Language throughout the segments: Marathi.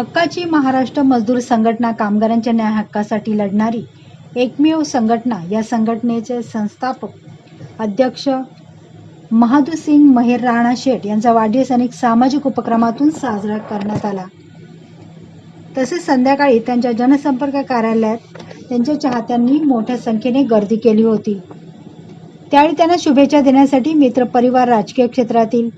हक्काची महाराष्ट्र मजदूर संघटना कामगारांच्या न्याय हक्कासाठी लढणारी एकमेव संघटना या संघटनेचे संस्थापक अध्यक्ष महादू सिंग महेर राणा शेठ यांचा वाढदिवस अनेक सामाजिक उपक्रमातून साजरा करण्यात आला. तसेच संध्याकाळी त्यांच्या जनसंपर्क कार्यालयात त्यांच्या चाहत्यांनी मोठ्या संख्येने गर्दी केली होती. त्यावेळी त्यांना शुभेच्छा देण्यासाठी मित्रपरिवार राजकीय क्षेत्रातील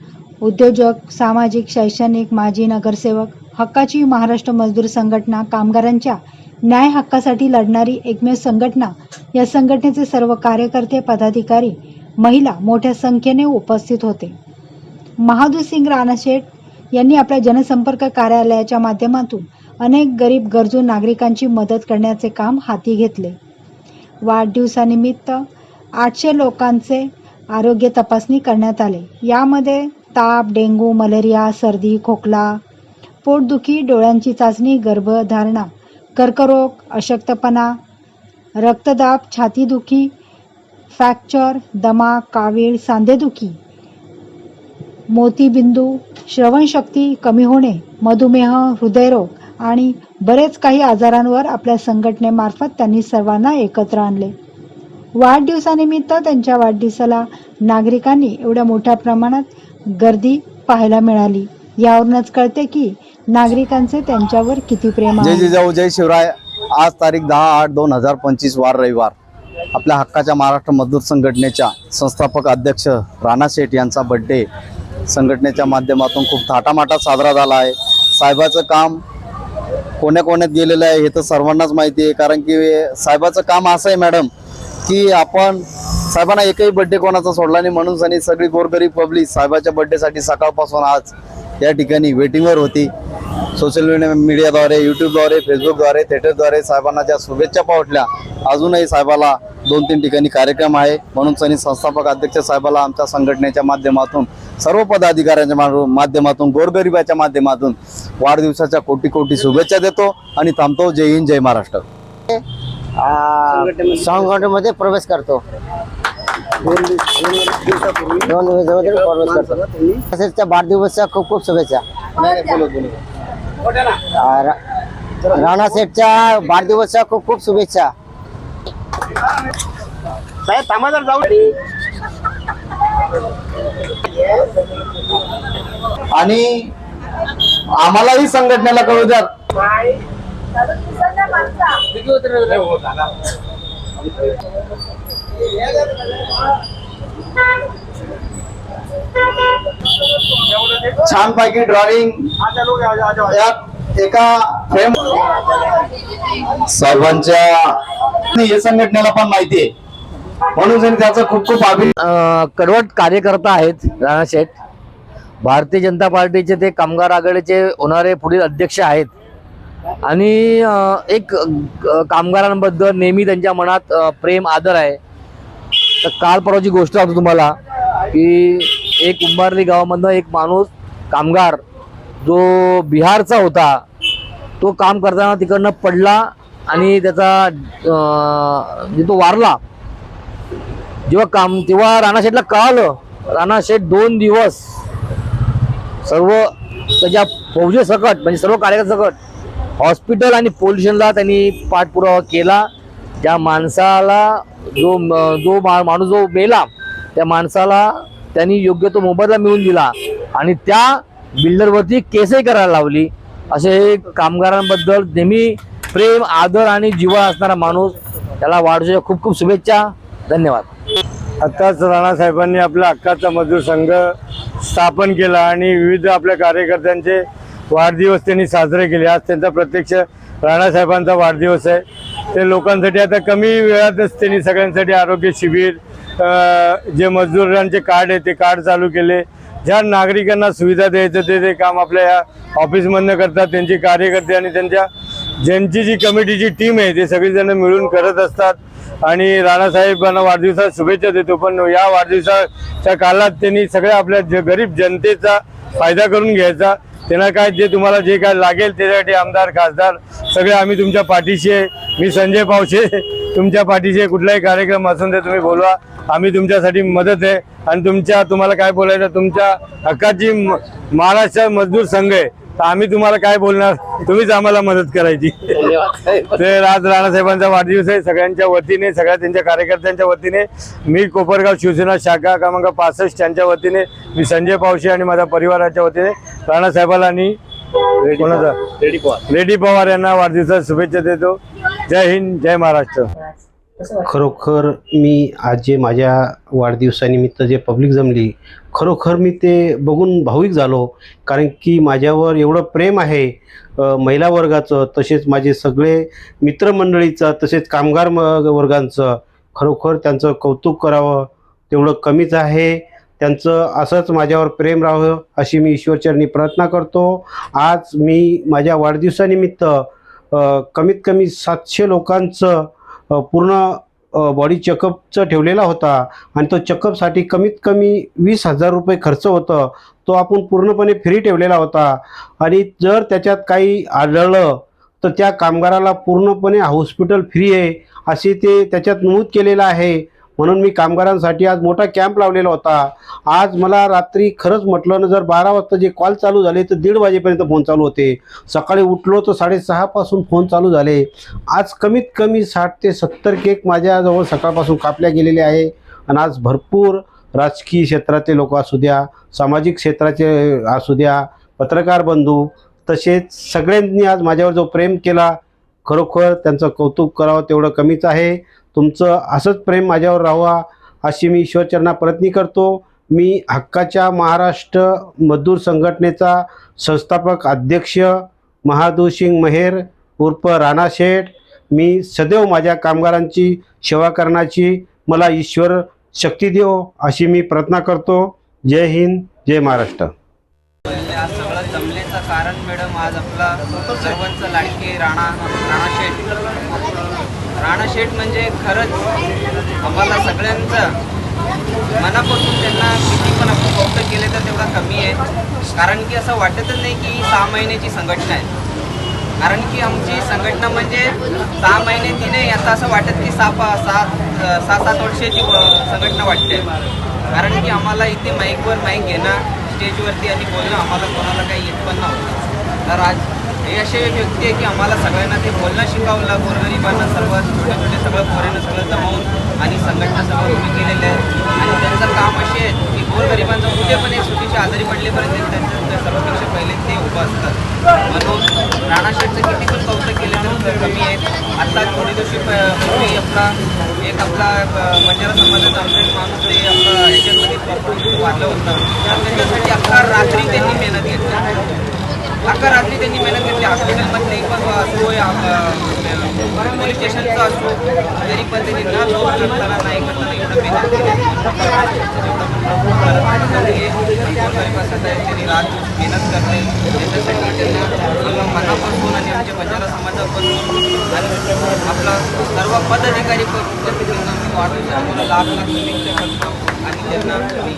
उद्योजक सामाजिक शैक्षणिक माजी नगरसेवक हक्काची महाराष्ट्र मजदूर संघटना कामगारांच्या न्याय हक्कासाठी लढणारी एकमेव संघटना या संघटनेचे सर्व कार्यकर्ते पदाधिकारी महिला मोठ्या संख्येने उपस्थित होते. महादूर सिंग राणाशेठ यांनी आपल्या जनसंपर्क कार्यालयाच्या माध्यमातून अनेक गरीब गरजू नागरिकांची मदत करण्याचे काम हाती घेतले. वाढदिवसानिमित्त आठशे लोकांचे आरोग्य तपासणी करण्यात आले. यामध्ये ताप डेंगू मलेरिया सर्दी खोकला पोटदुखी डोळ्यांची चाचणी गर्भधारणा कर्करोग अशक्तपणा रक्तदाब छातीदुखी फ्रॅक्चर दमा कावीळ सांधेदुखी मोतीबिंदू श्रवणशक्ती कमी होणे मधुमेह हृदयरोग आणि बरेच काही आजारांवर आपल्या संघटनेमार्फत त्यांनी सर्वांना एकत्र आणले. वाढदिवसानिमित्त त्यांच्या वाढदिवसाला नागरिकांनी एवढ्या मोठ्या प्रमाणात गर्दी पाहायला मिळाली. यावरूनच कळते की नागरिकांचे त्यांच्यावर किती प्रेम जय जिजाऊ जय शिवराय. आज तारीख दहा आठ दोन हजार पंचवीस वार रविवार. आपल्या हक्काच्या महाराष्ट्र मजदूर संघटनेच्या संस्थापक अध्यक्ष राणा शेठ यांचा बड्डे संघटनेच्या माध्यमातून खूप थाटामाटात साजरा झाला आहे. साहेबाचं काम कोण्या कोण्यात गेलेलं आहे हे तर सर्वांनाच माहिती आहे. कारण की साहेबाचं काम असं आहे मॅडम की आपण साहेबांना एकही बड्डे कोणाचा सोडला नाही. म्हणून सनी सगळी गोरगरीब पब्लिक साहेबाच्या बड्डेसाठी सकाळपासून आज या ठिकाणी वेटिंगवर होती. सोशल मीडिया मीडियाद्वारे यूट्यूबद्वारे फेसबुकद्वारे थिएटरद्वारे साहेबांना ज्या शुभेच्छा पावटल्या अजूनही साहेबाला दोन तीन ठिकाणी कार्यक्रम आहे. म्हणून सनी संस्थापक अध्यक्ष साहेबाला आमच्या संघटनेच्या माध्यमातून सर्व पदाधिकाऱ्यांच्या माध्यमातून गोरगरिबाच्या माध्यमातून वाढदिवसाच्या कोटी कोटी शुभेच्छा देतो आणि थांबतो. जय हिंद जय महाराष्ट्र. संघटनेमध्ये प्रवेश करतो. दोन दिवसामध्ये प्रवेश करतो तसेच त्या वाढदिवसाच्या खूप खूप शुभेच्छा. राणा सेठच्या वाढदिवसाच्या खूप खूप शुभेच्छा. आणि आम्हालाही संघटनेला कळू द्या. छानपैकी ड्रॉइंग एका फ्रेम सर्वांच्या हे संघटनेला पण माहिती आहे. म्हणून त्याचं खूप खूप अभिनंदन कडवट कार्यकर्ता आहेत राणा शेठ. भारतीय जनता पार्टीचे ते कामगार आघाडीचे होणारे पुढील अध्यक्ष आहेत. आणि एक कामगारांबद्दल नेहमी त्यांच्या मनात प्रेम आदर आहे. तर काल परवाची गोष्ट सांगतो तुम्हाला की एक उंबारली गावामधनं एक माणूस कामगार जो बिहारचा होता तो काम करताना तिकडनं पडला आणि त्याचा जे म्हणजे तो वारला. जेव्हा काम तेव्हा राणाशेठला कळालं राणाशेठ दोन दिवस सर्व त्याच्या फौजे सकट म्हणजे सर्व कार्यकर्ते हॉस्पिटल आणि पोल्युशनला त्यांनी पाठपुरावा केला. त्या माणसाला जो म- जो मा- माणूस जो मेला त्या माणसाला त्यांनी योग्य तो मोबदला मिळवून दिला आणि त्या बिल्डरवरती केसही करायला लावली. असे कामगारांबद्दल नेहमी प्रेम आदर आणि जीवन असणारा माणूस त्याला वाढदिवसाच्या खूप खूप शुभेच्छा. धन्यवाद. आत्ताच राणासाहेबांनी आपला हक्काचा मजदूर संघ स्थापन केला आणि विविध आपल्या कार्यकर्त्यांचे वाढदिवस त्यांनी साजरे केले. आज त्यांचा प्रत्यक्ष राणासाहेबांचा वाढदिवस आहे. ते लोकांसाठी आता कमी वेळातच त्यांनी सगळ्यांसाठी आरोग्य शिबिर जे मजदूरांचे कार्ड आहे ते कार्ड चालू केले. ज्या नागरिकांना सुविधा द्यायचं ते ते काम आपल्या या ऑफिसमधनं करतात त्यांचे कार्यकर्ते आणि त्यांच्या ज्यांची जी कमिटीची टीम आहे ते सगळीजण मिळून करत असतात. आणि राणासाहेबांना वाढदिवसात शुभेच्छा देतो पण या वाढदिवसाच्या काळात त्यांनी सगळ्या आपल्या ज- गरीब जनतेचा फायदा करून घ्यायचा. त्यांना काय जे तुम्हाला जे काय लागेल त्याच्यासाठी आमदार खासदार सगळे आम्ही तुमच्या पाठीशी आहे. मी संजय पावशे तुमच्या पाठीशी. कुठलाही कार्यक्रम असून ते तुम्ही बोलवा. आम्ही तुमच्यासाठी मदत आहे. आणि तुमच्या तुम्हाला काय बोलायचं तुमच्या हक्काची महाराष्ट्र मजदूर संघ आहे. तर आम्ही तुम्हाला काय बोलणार तुम्हीच आम्हाला मदत करायची. तर आज राणासाहेबांचा वाढदिवस आहे. सगळ्यांच्या वतीने सगळ्या त्यांच्या कार्यकर्त्यांच्या वतीने मी कोपरगाव शिवसेना शाखा क्रमांक पासष्ट त्यांच्या वतीने मी संजय पावशे आणि माझ्या परिवाराच्या वतीने राणासाहेबाला आणि कोणाचा? रेड्डी पवार. यांना वाढदिवसाच्या शुभेच्छा देतो. जय हिंद जय महाराष्ट्र. खरोखर मी आज जे माझ्या वाढदिवसानिमित्त जे पब्लिक जमली खरोखर मी ते बघून भाविक झालो. कारण की माझ्यावर एवढं प्रेम आहे महिला वर्गाचं तसेच माझे सगळे मित्रमंडळीचं तसेच कामगार म वर्गांचं खरोखर त्यांचं कौतुक करावं तेवढं कमीच आहे. त्यांचं असंच माझ्यावर प्रेम राहावं अशी मी ईश्वरचरणी प्रार्थना करतो. आज मी माझ्या वाढदिवसानिमित्त कमीत कमी सातशे लोकांचं पूर्ण बॉडी चेकअपचं ठेवलेला होता आणि तो चेकअपसाठी कमीत कमी वीस हजार रुपये खर्च होतं. तो आपण पूर्णपणे फ्री ठेवलेला होता. आणि जर त्याच्यात काही आढळलं तर त्या कामगाराला पूर्णपणे हॉस्पिटल फ्री आहे असे ते त्याच्यात नमूद केलेलं आहे. म्हणून मी कामगारांसाठी आज मोठा कॅम्प लावलेला होता. आज मला रात्री खरंच म्हटलं ना जर बारा वाजता जे कॉल चालू झाले तर दीड वाजेपर्यंत फोन चालू होते. सकाळी उठलो तर साडेसहापासून फोन चालू झाले. आज कमीत कमी साठ ते सत्तर केक माझ्याजवळ सकाळपासून कापल्या गेलेले आहे. आणि आज भरपूर राजकीय क्षेत्रातले लोक असू द्या सामाजिक क्षेत्राचे असू द्या पत्रकार बंधू तसेच सगळ्यांनी आज माझ्यावर जो प्रेम केला खरोखर त्यांचं कौतुक करावं तेवढं कमीच आहे. तुमचं असंच प्रेम माझ्यावर राहावा अशी मी ईश्वरचरणा प्रयत्नी करतो. मी हक्काच्या महाराष्ट्र मजदूर संघटनेचा संस्थापक अध्यक्ष महादू सिंग महेर उर्फ राणा शेठ. मी सदैव माझ्या कामगारांची सेवा करण्याची मला ईश्वर शक्ती देव अशी मी प्रार्थना करतो. जय हिंद जय महाराष्ट्र. आज सगळं कारण मॅडम आज आपला सर्वांचं लाडके राणा राणा शेठ. राणा शेठ म्हणजे खरंच आम्हाला सगळ्यांचं मनापासून त्यांना किती पण आपण फक्त केले तर तेवढा कमी आहे. कारण की असं वाटतच नाही की ही सहा महिन्याची संघटना आहे. कारण की आमची संघटना म्हणजे सहा महिने ती नाही आता असं वाटत की सहा पा सहा सात वर्षाची संघटना वाटते. कारण की आम्हाला इथे माईकवर माईक घेणं स्टेजवरती आणि बोलणं आम्हाला कोणाला काही येत पण नव्हतं. तर आज हे असे व्यक्ती आहे की आम्हाला सगळ्यांना ते बोलणं शिकवलं गोरगरिबांना सर्व छोटे छोटे सगळं पोरांना सगळं जमवून आणि संघटना सगळं उभी केलेलं आहे. आणि त्यांचं काम असे आहे की गोरगरिबांचं कुठे पण एक सुटीचे आजारी पडलेपर्यंत त्यांच्या सर्वपेक्षा पहिले ते उभं असतात. म्हणून राणा शेठचं किती पण कौतुक केल्यानंतर तर कमी आहे. आता थोडी दिवशी पूर्वी आपला एक आपला बंजारा समाजाचा आमचा एक माणूस ते आपला ह्याच्यामध्ये वाढलं होतं. तर त्याच्यासाठी अख्खा रात्री त्यांनी मेहनत घेतली. अख्खा रात्री त्यांनी मेहनत घेतली. हॉस्पिटलमधले पण असो या पोलीस स्टेशनचा असो तरी पण त्यांनी न लोन करताना नाही करताना एवढं मेहनत रात मेहनत करते. त्याच्यासाठी त्यांना आम्हाला मनापासून आणि आमच्या बंजारा समाजापासून आणि आपला सर्व पदाधिकारी पण त्यांना मी वाढवतो आम्हाला लाख लाख आणि त्यांना मी